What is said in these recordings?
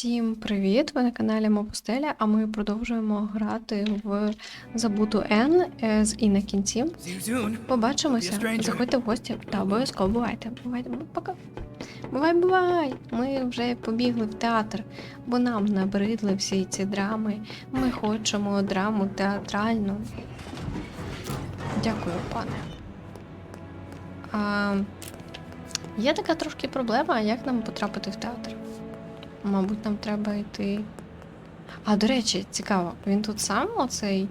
Всім привіт! Ви на каналі Мопустеля, а ми продовжуємо грати в Забуту Н е, з і на кінці. Побачимося. Заходьте в гості та обов'язково бувайте. Бувайте, пока. Бувай, бувай! Ми вже побігли в театр, бо нам набридли всі ці драми. Ми хочемо драму театральну. Дякую, пане. А, є така трошки проблема, як нам потрапити в театр. Мабуть, нам треба йти. А, до речі, цікаво, він тут сам оцей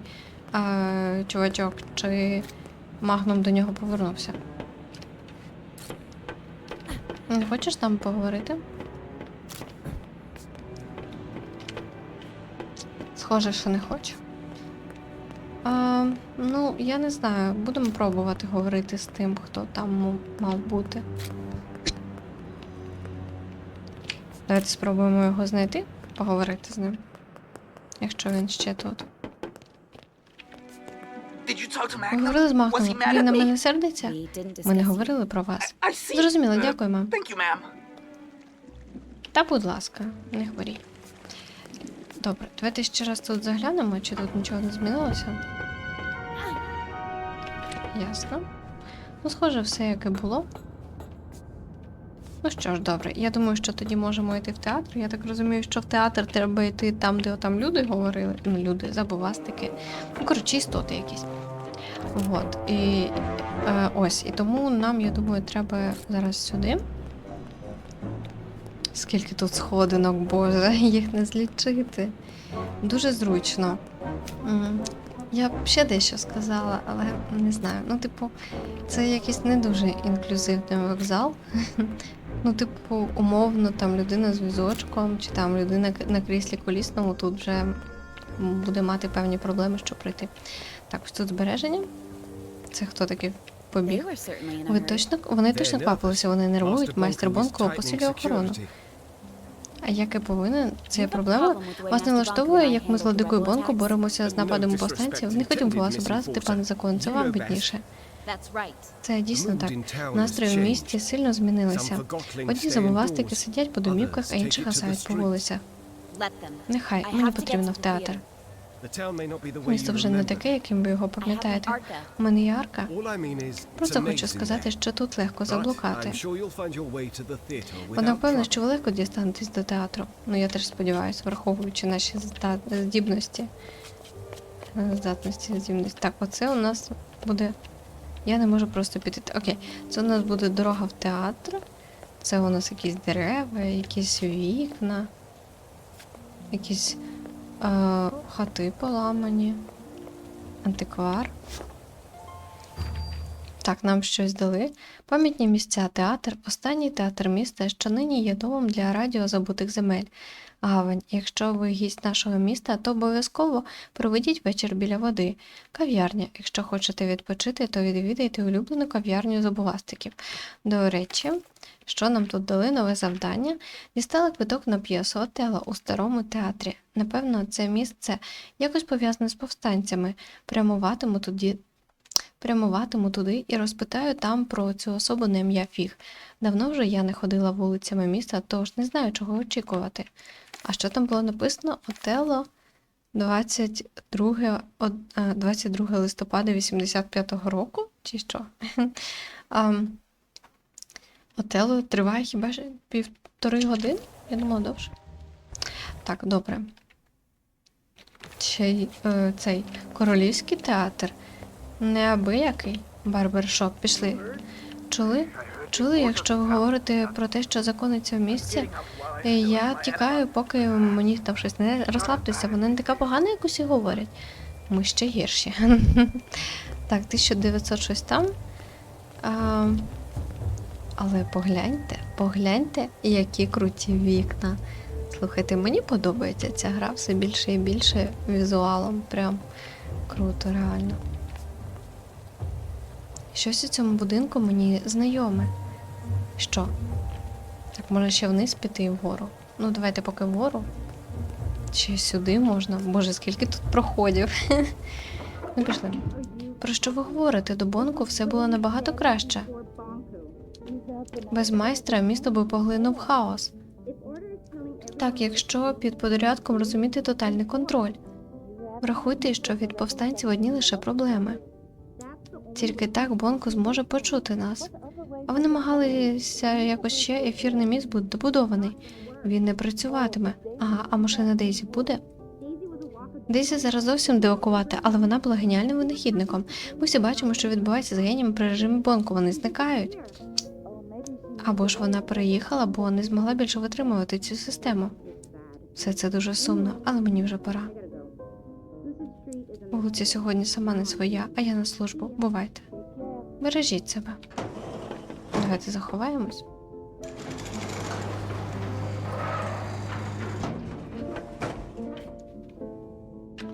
а, чувачок, чи Магнум до нього повернувся? Не хочеш там поговорити? Схоже, що не хочу. А, ну, я не знаю. Будемо пробувати говорити з тим, хто там мав бути. Давайте спробуємо його знайти, поговорити з ним. Якщо він ще тут. Говорили з mad Він на мене сердиться? Ми не говорили про вас. Зрозуміло, Uh, дякую, мам. Та, будь ласка, не хворій. Добре, давайте ще раз тут заглянемо, чи тут нічого не змінилося. Ясно. Ну, схоже, все як і було. Ну що ж, добре, я думаю, що тоді можемо йти в театр. Я так розумію, що в театр треба йти там, де там люди говорили. Ну, люди, забувастики. Ну, коротше, істоти якісь. От. І е, ось. І тому нам, я думаю, треба зараз сюди. Скільки тут сходинок, боже, їх не злічити. Дуже зручно. Я б ще дещо сказала, але не знаю. Ну, типу, це якийсь не дуже інклюзивний вокзал. Ну, типу, умовно, там людина з візочком, чи там людина к- на кріслі колісному тут вже буде мати певні проблеми, щоб пройти. Так, ось тут збереження. Це хто такий побіг? Ви точно вони точно квапилися, вони нервують. Майстер Бонко посилює охорону. А як і повинен, це проблема. Вас не влаштовує, як ми з Владикою Бонко боремося з нападом повстанців. Не хотів би вас образити, пане закон. Це вам know Це дійсно так. mood in town Настрої в місті сильно змінилися. Одні забувастики сидять по домівках, а інші гасають по вулицях. Нехай, мені потрібно в театр. The town may not be the way Місто вже не таке, яким ви його пам'ятаєте. У мене є арка. Просто хочу сказати, що тут легко заблукати. Вона впевнена, що ви легко дістанетесь до театру. Ну я теж сподіваюся, враховуючи наші здібності. Е, Здатності, здібності. Так, оце у нас буде. Я не можу просто піти. Окей, це у нас буде дорога в театр. Це у нас якісь дерева, якісь вікна, якісь е, хати поламані, антиквар. Так, нам щось дали. Пам'ятні місця театр, останній театр міста, що нині є домом для радіо забутих земель. Гавань, якщо ви гість нашого міста, то обов'язково проведіть вечір біля води. Кав'ярня, якщо хочете відпочити, то відвідайте улюблену кав'ярню забувастиків. До речі, що нам тут дали нове завдання? Дістали квиток на п'єсу Отело у старому театрі. Напевно, це місце якось пов'язане з повстанцями. Прямуватиму туди прямуватиму туди і розпитаю там про цю особу на ім'я Фіг. Давно вже я не ходила вулицями міста, тож не знаю, чого очікувати. А що там було написано? Отело 22, 22 листопада 85-го року? Чи що? Отело триває хіба ж півтори години? Я думала довше. Так, добре. Ще е, цей королівський театр. Неабиякий барбершоп. Пішли. Чули? Чули, якщо ви говорите про те, що закониться в місці, я тікаю, поки мені там щось не розслабтеся, вони не така погана, як усі говорять. Ми ще гірші. Так, 1900 щось там. А, але погляньте, погляньте, які круті вікна. Слухайте, мені подобається ця гра все більше і більше візуалом. Прям круто, реально. Щось у цьому будинку мені знайоме. Що? Так, може ще вниз піти і вгору. Ну, давайте поки вгору. Чи сюди можна? Боже, скільки тут проходів. Ну, пішли. Про що ви говорите? До Бонку все було набагато краще. Без майстра місто би поглинув хаос. Так, якщо під подорядком розуміти тотальний контроль. Врахуйте, що від повстанців одні лише проблеми. Тільки так Бонко зможе почути нас. А ви намагалися якось ще ефірний міст буде добудований. Він не працюватиме. Ага, а машина Дейзі буде? Дейзі зараз зовсім дивакувати, але вона була геніальним винахідником. Ми всі бачимо, що відбувається з геніями при режимі Бонко. Вони зникають. Або ж вона переїхала, бо не змогла більше витримувати цю систему. Все це дуже сумно, але мені вже пора. Вулиця сьогодні сама не своя, а я на службу. Бувайте. Бережіть себе. Давайте заховаємось.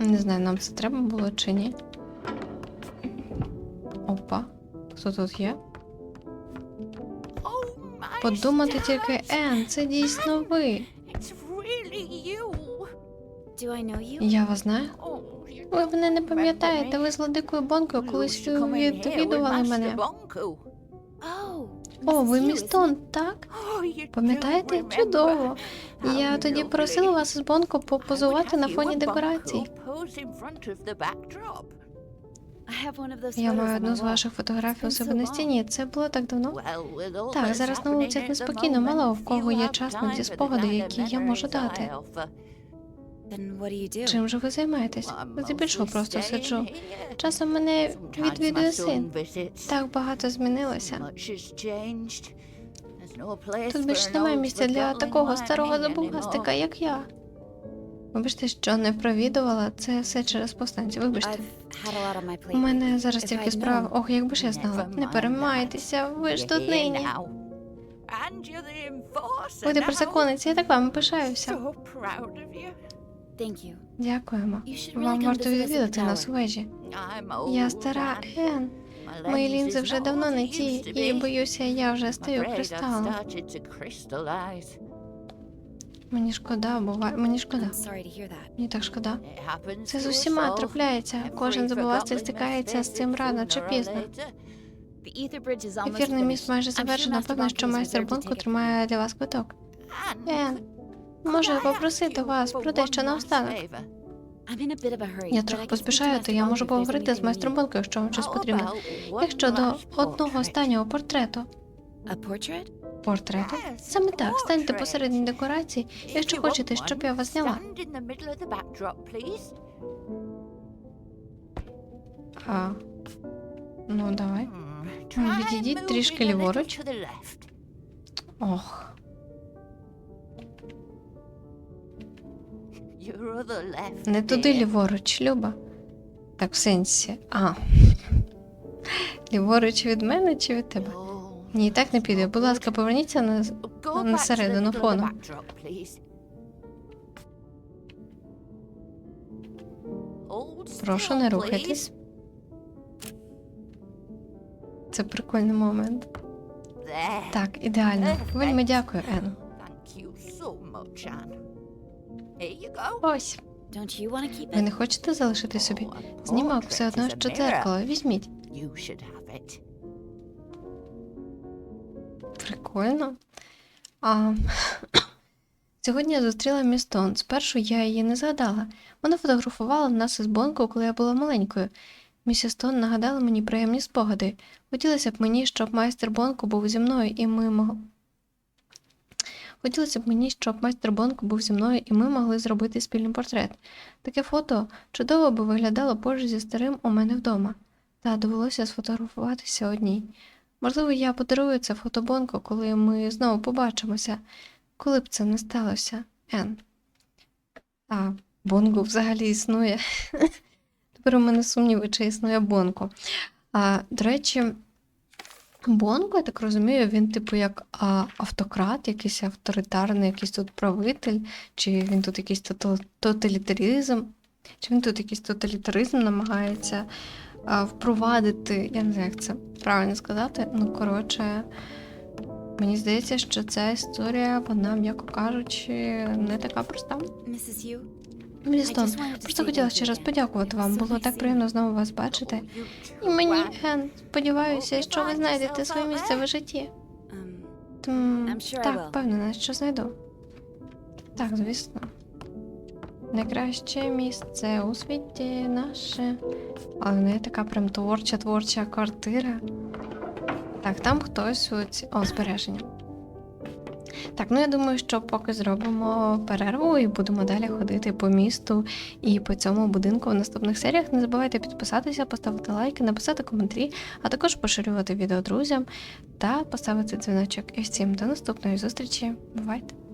Не знаю, нам це треба було чи ні. Опа. Хто тут є? Подумати тільки, Ен, це дійсно ви. Я вас знаю. Ви мене не пам'ятаєте, ви з Владикою Бонкою колись відвідували мене. Oh. О, ви містон, так? Oh, Пам'ятаєте? Чудово. Я тоді просила вас з Бонко попозувати на фоні декорацій. Я маю одну з ваших фотографій у себе на стіні. Це було так давно. Так, зараз на вулицях неспокійно, мало в кого є час на ті спогади, які я можу дати. Чим же ви займаєтесь? Здебільшого просто сиджу. Часом мене відвідує син. Так багато змінилося. Тут більше немає місця для такого старого забугастика, як я. Вибачте, що не провідувала, це все через повстанців. Вибачте. У мене зараз тільки I'd справ. Ох, якби ж я знала. Не переймайтеся, ви ж тут нині. Ви now. держзаконець, я так вами пишаюся. Дякуємо. Вам варто відвідати нас у вежі. Я стара Ен. Мої лінзи вже давно не ті, і боюся, я вже стаю кристалом. Мені шкода, буває. Мені шкода. Мені так шкода. Це з усіма трапляється. Кожен забувастик стикається з цим рано чи пізно. Ефірний міст майже завершено. Певно, що майстер from тримає для вас квиток. Ен, може попросити вас про дещо наостанок? Я трохи поспішаю, то я можу поговорити з майстром need. Бонко, якщо вам щось потрібно. Як щодо одного останнього портрету. Портрету? Саме так, станьте посередині декорації, якщо хочете, щоб я вас зняла. А, ну, давай. Відійдіть трішки ліворуч. Ох, не туди ліворуч, Люба. Так, в сенсі. А. Ліворуч від мене чи від тебе? Ні, так не піде. Будь ласка, поверніться на. на середину фону. Прошу, не рухайтесь. Це прикольний момент. Так, ідеально. Вельми дякую, Ен. Ось. Ви не хочете залишити собі? Знімок все одно, що дзеркало. Візьміть. Прикольно. А... Сьогодні я зустріла містон. Спершу я її не згадала. Вона фотографувала нас із Бонко, коли я була маленькою. Місіс Тон нагадала мені приємні спогади. Хотілося б мені, щоб майстер Бонко був зі мною, і ми могли. Хотілося б мені, щоб майстер Бонко був зі мною, і ми могли зробити спільний портрет. Таке фото чудово би виглядало поруч зі старим у мене вдома. Та довелося сфотографуватися одній. Можливо, я подарую це фотобонко, коли ми знову побачимося, коли б це не сталося, Ен. А, Бонго взагалі існує. Тепер у мене сумніви, чи існує Бонго. А, до речі, Бонго, я так розумію, він, типу, як автократ, якийсь авторитарний, якийсь тут правитель, чи він тут якийсь тоталітаризм, чи він тут якийсь тоталітаризм намагається впровадити, я не знаю, як це правильно сказати. Ну, коротше, мені здається, що ця історія, вона, м'яко кажучи, не така проста. Mrs. Yu? To просто хотіла ще раз подякувати вам. Було так приємно знову вас бачити. І мені, Ен, сподіваюся, що ви знайдете своє місце в житті. Um, Тм, так, впевнена, що знайду. Так, звісно. Найкраще місце у світі наше. Але не така прям творча, творча квартира. Так, там хтось у ці... О, збереження. Так, ну я думаю, що поки зробимо перерву і будемо далі ходити по місту і по цьому будинку в наступних серіях. Не забувайте підписатися, поставити лайки, написати коментарі, а також поширювати відео друзям та поставити дзвіночок. І всім до наступної зустрічі. Бувайте!